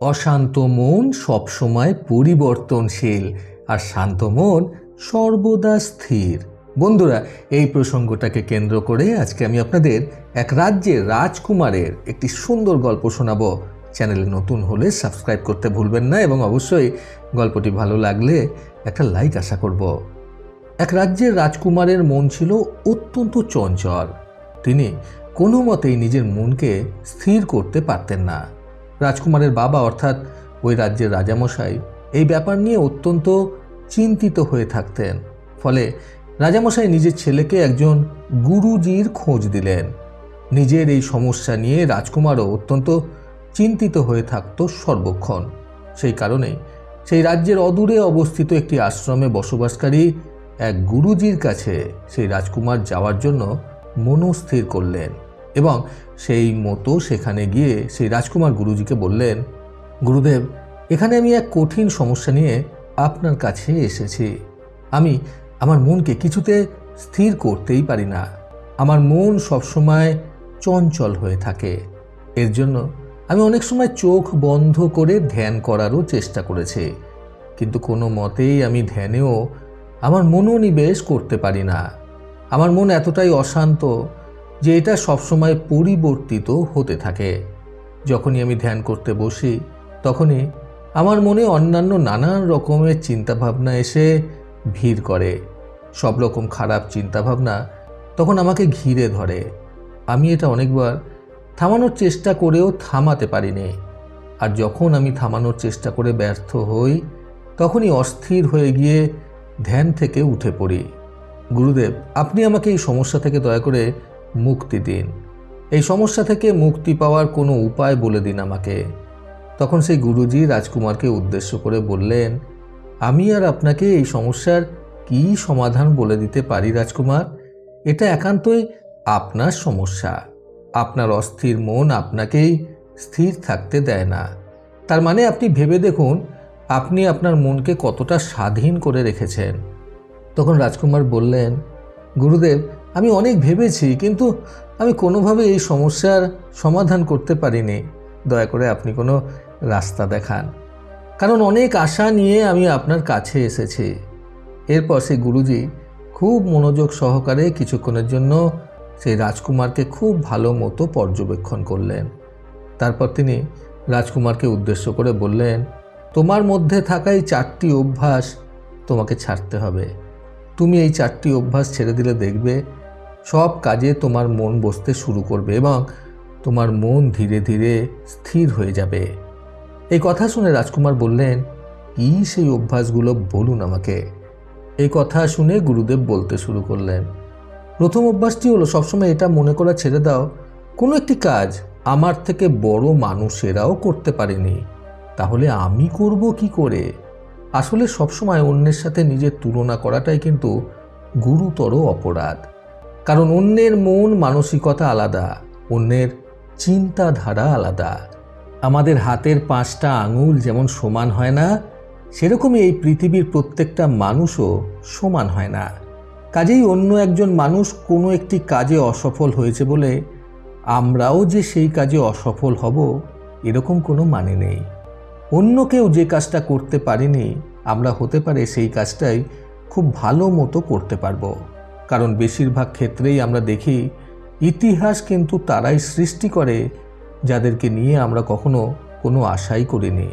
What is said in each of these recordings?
অশান্ত মন সবসময় পরিবর্তনশীল আর শান্ত মন সর্বদা স্থির। বন্ধুরা, এই প্রসঙ্গটাকে কেন্দ্র করে আজকে আমি আপনাদের এক রাজ্যের রাজকুমারের একটি সুন্দর গল্প শোনাব। চ্যানেলে নতুন হলে সাবস্ক্রাইব করতে ভুলবেন না এবং অবশ্যই গল্পটি ভালো লাগলে একটা লাইক আশা করব। এক রাজ্যের রাজকুমারের মন ছিল অত্যন্ত চঞ্চল। তিনি কোনো মতেই নিজের মনকে স্থির করতে পারতেন না। রাজকুমারের বাবা, অর্থাৎ ওই রাজ্যের রাজামশাই, এই ব্যাপার নিয়ে অত্যন্ত চিন্তিত হয়ে থাকতেন। ফলে রাজামশাই নিজের ছেলেকে একজন গুরুজির খোঁজ দিলেন। নিজের এই সমস্যা নিয়ে রাজকুমারও অত্যন্ত চিন্তিত হয়ে থাকত সর্বক্ষণ। সেই কারণেই সেই রাজ্যের অদূরে অবস্থিত একটি আশ্রমে বসবাসকারী এক গুরুজির কাছে সেই রাজকুমার যাওয়ার জন্য মনস্থির করলেন। এবং সেই মতো সেখানে গিয়ে সেই রাজকুমার গুরুজিকে বললেন, গুরুদেব, এখানে আমি এক কঠিন সমস্যা নিয়ে আপনার কাছে এসেছি। আমি, আমার মনকে কিছুতে স্থির করতেই পারি না। আমার মন সবসময় চঞ্চল হয়ে থাকে। এর জন্য আমি অনেক সময় চোখ বন্ধ করে ধ্যান করারও চেষ্টা করেছি। কিন্তু কোনো মতেই আমি ধ্যানেও আমার মনোনিবেশ করতে পারি না। আমার মন এতটাই অশান্ত যে এটা সবসময় পরিবর্তিত হতে থাকে। যখনই আমি ধ্যান করতে বসি, তখনই আমার মনে অন্যান্য নানান রকমের চিন্তাভাবনা এসে ভিড় করে। সব রকম খারাপ চিন্তাভাবনা তখন আমাকে ঘিরে ধরে। আমি এটা অনেকবার থামানোর চেষ্টা করেও থামাতে পারিনি। আর যখন আমি থামানোর চেষ্টা করে ব্যর্থ হই, তখনই অস্থির হয়ে গিয়ে ধ্যান থেকে উঠে পড়ি। গুরুদেব, আপনি আমাকে এই সমস্যা থেকে দয়া করে মুক্তি দিন। এই সমস্যা থেকে মুক্তি পাওয়ার কোনো উপায় বলে দিন আমাকে। তখন সেই গুরুজি রাজকুমারকে উদ্দেশ্য করে বললেন, আমি আর আপনাকে এই সমস্যার কী সমাধান বলে দিতে পারি রাজকুমার? এটা একান্তই আপনার সমস্যা। আপনার অস্থির মন আপনাকেই স্থির থাকতে দেয় না। তার মানে আপনি ভেবে দেখুন, আপনি আপনার মনকে কতটা স্বাধীন করে রেখেছেন। তখন রাজকুমার বললেন, গুরুদেব আমি অনেক ভেবেছি, কিন্তু আমি কোনোভাবে এই সমস্যার সমাধান করতে পারিনি। দয়া করে আপনি কোনো রাস্তা দেখান। কারণ অনেক আশা নিয়ে আমি আপনার কাছে এসেছি। এরপর সেই গুরুজি খুব মনোযোগ সহকারে কিছুক্ষণের জন্য সেই রাজকুমারকে খুব ভালো মতো পর্যবেক্ষণ করলেন। তারপর তিনি রাজকুমারকে উদ্দেশ্য করে বললেন, তোমার মধ্যে থাকা এই চারটি অভ্যাস তোমাকে ছাড়তে হবে। তুমি এই চারটি অভ্যাস ছেড়ে দিলে দেখবে সব কাজে তোমার মন বসতে শুরু করবে এবং তোমার মন ধীরে ধীরে স্থির হয়ে যাবে। এই কথা শুনে রাজকুমার বললেন, কি সেই অভ্যাসগুলো বলুন আমাকে? এই কথা শুনে গুরুদেব বলতে শুরু করলেন, প্রথম অভ্যাসটি হলো সবসময় এটা মনে করা ছেড়ে দাও, কোনো একটি কাজ আমার থেকে বড় মানুষেরাও করতে পারেনি। তাহলে আমি করব কি করে? আসলে সবসময় অন্যের সাথে নিজের তুলনা করাটাই কিন্তু গুরুতর অপরাধ। কারণ অন্যের মন মানসিকতা আলাদা, অন্যের চিন্তাধারা আলাদা। আমাদের হাতের পাঁচটা আঙুল যেমন সমান হয় না, সেরকমই এই পৃথিবীর প্রত্যেকটা মানুষও সমান হয় না। কাজেই অন্য একজন মানুষ কোনো একটি কাজে অসফল হয়েছে বলে আমরাও যে সেই কাজে অসফল হব, এরকম কোনো মানে নেই। অন্য কেউ যে কাজটা করতে পারেনি, আমরা হতে পারে সেই কাজটাই খুব ভালো মতো করতে পারব। কারণ বেশিরভাগ ক্ষেত্রেই আমরা দেখি ইতিহাস কিন্তু তারাই সৃষ্টি করে যাদেরকে নিয়ে আমরা কখনো কোনো আশাই করিনি।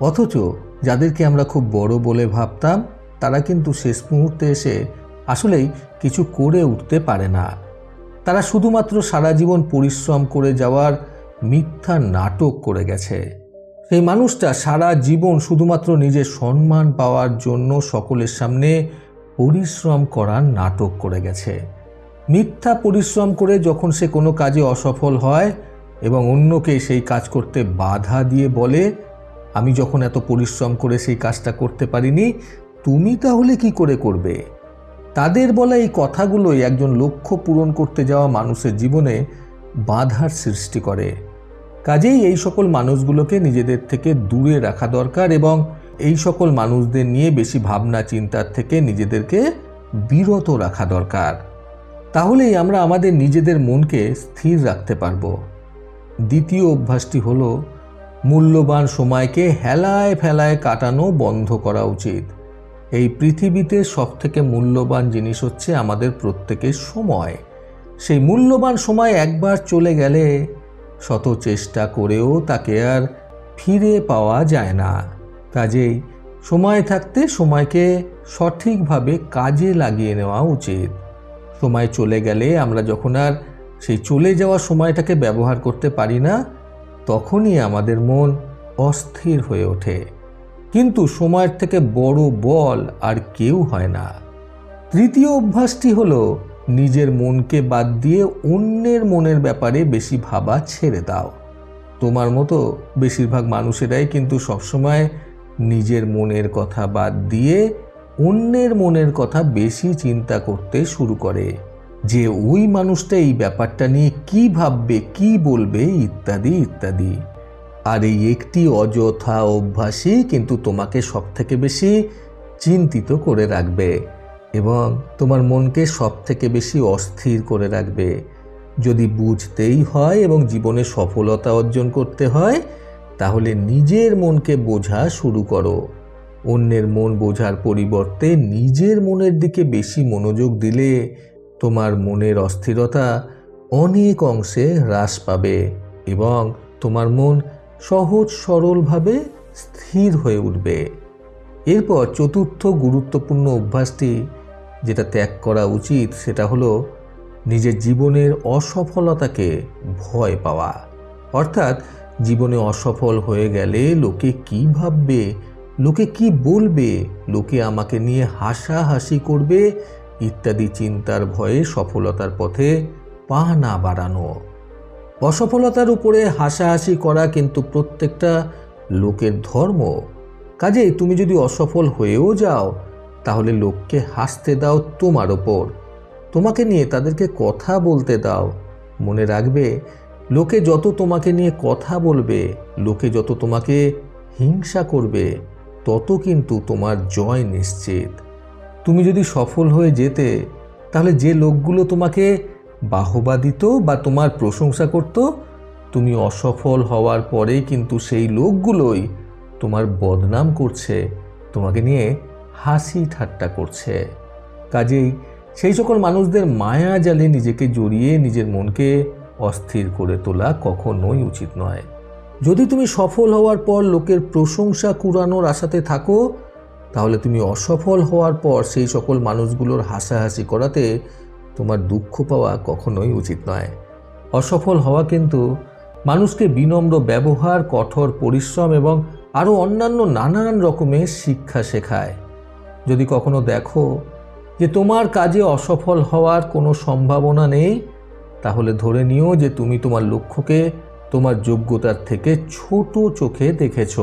অথচ যাদেরকে আমরা খুব বড় বলে ভাবতাম, তারা কিন্তু শেষ মুহূর্তে এসে আসলেই কিছু করে উঠতে পারে না। তারা শুধুমাত্র সারা জীবন পরিশ্রম করে যাওয়ার মিথ্যা নাটক করে গেছে। সেই মানুষটা সারা জীবন শুধুমাত্র নিজের সম্মান পাওয়ার জন্য সকলের সামনে পরিশ্রম করার নাটক করে গেছে। মিথ্যা পরিশ্রম করে যখন সে কোনো কাজে অসফল হয় এবং অন্যকে সেই কাজ করতে বাধা দিয়ে বলে, আমি যখন এত পরিশ্রম করে সেই কাজটা করতে পারিনি, তুমি তাহলে কি করে করবে? তাদের বলা এই কথাগুলোই একজন লক্ষ্য পূরণ করতে যাওয়া মানুষের জীবনে বাধার সৃষ্টি করে। কাজেই এই সকল মানুষগুলোকে নিজেদের থেকে দূরে রাখা দরকার এবং এই সকল মানুষদের নিয়ে বেশি ভাবনা চিন্তার থেকে নিজেদেরকে বিরত রাখা দরকার। তাহলেই আমরা আমাদের নিজেদের মনকে স্থির রাখতে পারব। দ্বিতীয় অভ্যাসটি হল মূল্যবান সময়কে হেলায় ফেলায় কাটানো বন্ধ করা উচিত। এই পৃথিবীতে সবথেকে মূল্যবান জিনিস হচ্ছে আমাদের প্রত্যেকের সময়। সেই মূল্যবান সময় একবার চলে গেলে শত চেষ্টা করেও তাকে আর ফিরে পাওয়া যায় না। কাজেই সময় থাকতে সময়কে সঠিকভাবে কাজে লাগিয়ে নেওয়া উচিত। সময় চলে গেলে আমরা যখন আর সেই চলে যাওয়া সময়টাকে ব্যবহার করতে পারি না, তখনই আমাদের মন অস্থির হয়ে ওঠে। কিন্তু সময়ের থেকে বড় বল আর কেউ হয় না। তৃতীয় অভ্যাসটি হলো নিজের মনকে বাদ দিয়ে অন্যের মনের ব্যাপারে বেশি ভাবা ছেড়ে দাও। তোমার মতো বেশিরভাগ মানুষেরাই কিন্তু সবসময় নিজের মনের কথা বাদ দিয়ে অন্যের মনের কথা বেশি চিন্তা করতে শুরু করে। যে ওই মানুষটা এই ব্যাপারটা নিয়ে কি ভাববে, কি বলবে, ইত্যাদি ইত্যাদি। আর এই একটি অযথা অভ্যাসই কিন্তু তোমাকে সব থেকে বেশি চিন্তিত করে রাখবে এবং তোমার মনকে সব থেকে বেশি অস্থির করে রাখবে। যদি বুঝতেই হয় এবং জীবনে সফলতা অর্জন করতে হয় তাহলে নিজের মনকে বোঝা শুরু করো। অন্যের মন বোঝার পরিবর্তে নিজের মনের দিকে বেশি মনোযোগ দিলে তোমার মনের অস্থিরতা অনেক অংশে হ্রাস পাবে এবং তোমার মন সহজ সরলভাবে স্থির হয়ে উঠবে। এরপর চতুর্থ গুরুত্বপূর্ণ অভ্যাসটি যেটা ত্যাগ করা উচিত সেটা হলো নিজের জীবনের অসফলতাকে ভয় পাওয়া। অর্থাৎ জীবনে অসফল হয়ে গেলে লোকে কি ভাববে? লোকে কি বলবে? লোকে আমাকে নিয়ে হাসাহাসি করবে? ইত্যাদি চিন্তার ভয়ে সফলতার পথে পা না বাড়ানো। অসফলতার উপরে হাসাহাসি করা কিন্তু প্রত্যেকটা লোকের ধর্ম। কাজেই তুমি যদি অসফল হয়েও যাও, তাহলে লোককে হাসতে দাও তোমার ওপর। তোমাকে নিয়ে তাদেরকে কথা বলতে দাও। মনে রাখবে লোকে যত তোমাকে নিয়ে কথা বলবে, লোকে যত তোমাকে হিংসা করবে, তত কিন্তু তোমার জয় নিশ্চিত। তুমি যদি সফল হয়ে যেতে, তাহলে যে লোকগুলো তোমাকে বাহবা দিত বা তোমার প্রশংসা করত, তুমি অসফল হওয়ার পরেই কিন্তু সেই লোকগুলোই তোমার বদনাম করছে, তোমাকে নিয়ে হাসি ঠাট্টা করছে। কাজেই সেই সকল মানুষদের মায়া জালে নিজেকে জড়িয়ে নিজের মনকে অস্থির করে তোলা কখনোই উচিত নয়। যদি তুমি সফল হওয়ার পর লোকের প্রশংসা কুড়ানোর আশাতে থাকো, তাহলে তুমি অসফল হওয়ার পর সেই সকল মানুষগুলোর হাসাহাসি করাতে তোমার দুঃখ পাওয়া কখনোই উচিত নয়। অসফল হওয়া কিন্তু মানুষকে বিনম্র ব্যবহার, কঠোর পরিশ্রম এবং আরও অন্যান্য নানান রকমের শিক্ষা শেখায়। যদি কখনো দেখো যে তোমার কাজে অসফল হওয়ার কোনো সম্ভাবনা নেই তাহলে ধরে নিও যে তুমি তোমার লক্ষ্যকে তোমার যোগ্যতার থেকে ছোট চোখে দেখেছ।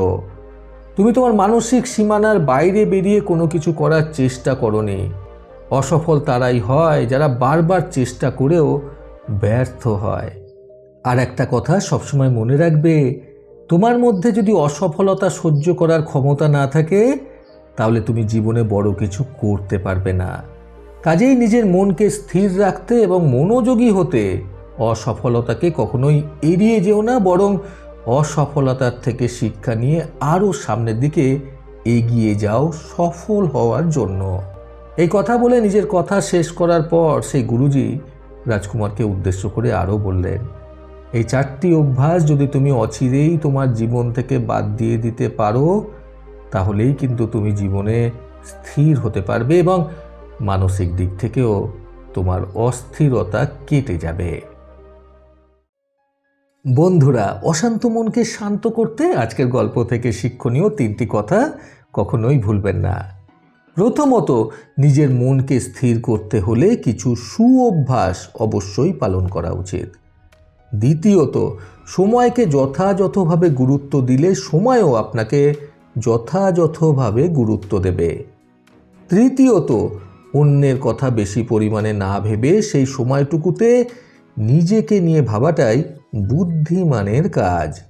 তুমি তোমার মানসিক সীমানার বাইরে বেরিয়ে কোনো কিছু করার চেষ্টা করনি। অসফল তারাই হয় যারা বারবার চেষ্টা করেও ব্যর্থ হয়। আর একটা কথা সবসময় মনে রাখবে, তোমার মধ্যে যদি অসফলতা সহ্য করার ক্ষমতা না থাকে, তাহলে তুমি জীবনে বড় কিছু করতে পারবে না। কাজেই নিজের মনকে স্থির রাখতে এবং মনোযোগী হতে অসফলতাকে কখনোই এড়িয়ে যেও না, বরং অসফলতার থেকে শিক্ষা নিয়ে আরও সামনের দিকে এগিয়ে যাও সফল হওয়ার জন্য। এই কথা বলে নিজের কথা শেষ করার পর সেই গুরুজি রাজকুমারকে উদ্দেশ্য করে আরও বললেন, এই চারটি অভ্যাস যদি তুমি অচিরেই তোমার জীবন থেকে বাদ দিয়ে দিতে পারো, তাহলেই কিন্তু তুমি জীবনে স্থির হতে পারবে এবং মানসিক দিক থেকেও তোমার অস্থিরতা কেটে যাবে। বন্ধুরা, অশান্ত মনকে শান্ত করতে আজকের গল্প থেকে শিক্ষণীয় তিনটি কথা কখনোই ভুলবেন না। প্রথমত, নিজের মনকে স্থির করতে হলে কিছু সুঅভ্যাস অবশ্যই পালন করা উচিত। দ্বিতীয়ত, সময়কে যথাযথভাবে গুরুত্ব দিলে সময়ও আপনাকে যথাযথভাবে গুরুত্ব দেবে। তৃতীয়ত অন্যের কথা বেশি পরিমাণে না ভেবে সেই সময়টুকুতে নিজেকে নিয়ে ভাবাটাই বুদ্ধিমানের কাজ।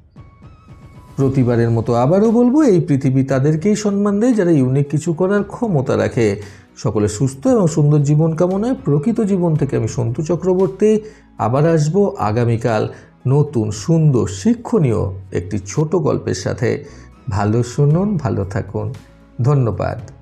প্রতিবারের মতো আবারও বলব, এই পৃথিবী তাদেরকেই সম্মান দেয় যারা ইউনিক কিছু করার ক্ষমতা রাখে। সকলে সুস্থ এবং সুন্দর জীবন কামনায় প্রকৃত জীবন থেকে আমি সন্তু চক্রবর্তী। আবার আসব আগামীকাল নতুন সুন্দর শিক্ষণীয় একটি ছোট গল্পের সাথে। ভালো শুনুন, ভালো থাকুন। ধন্যবাদ।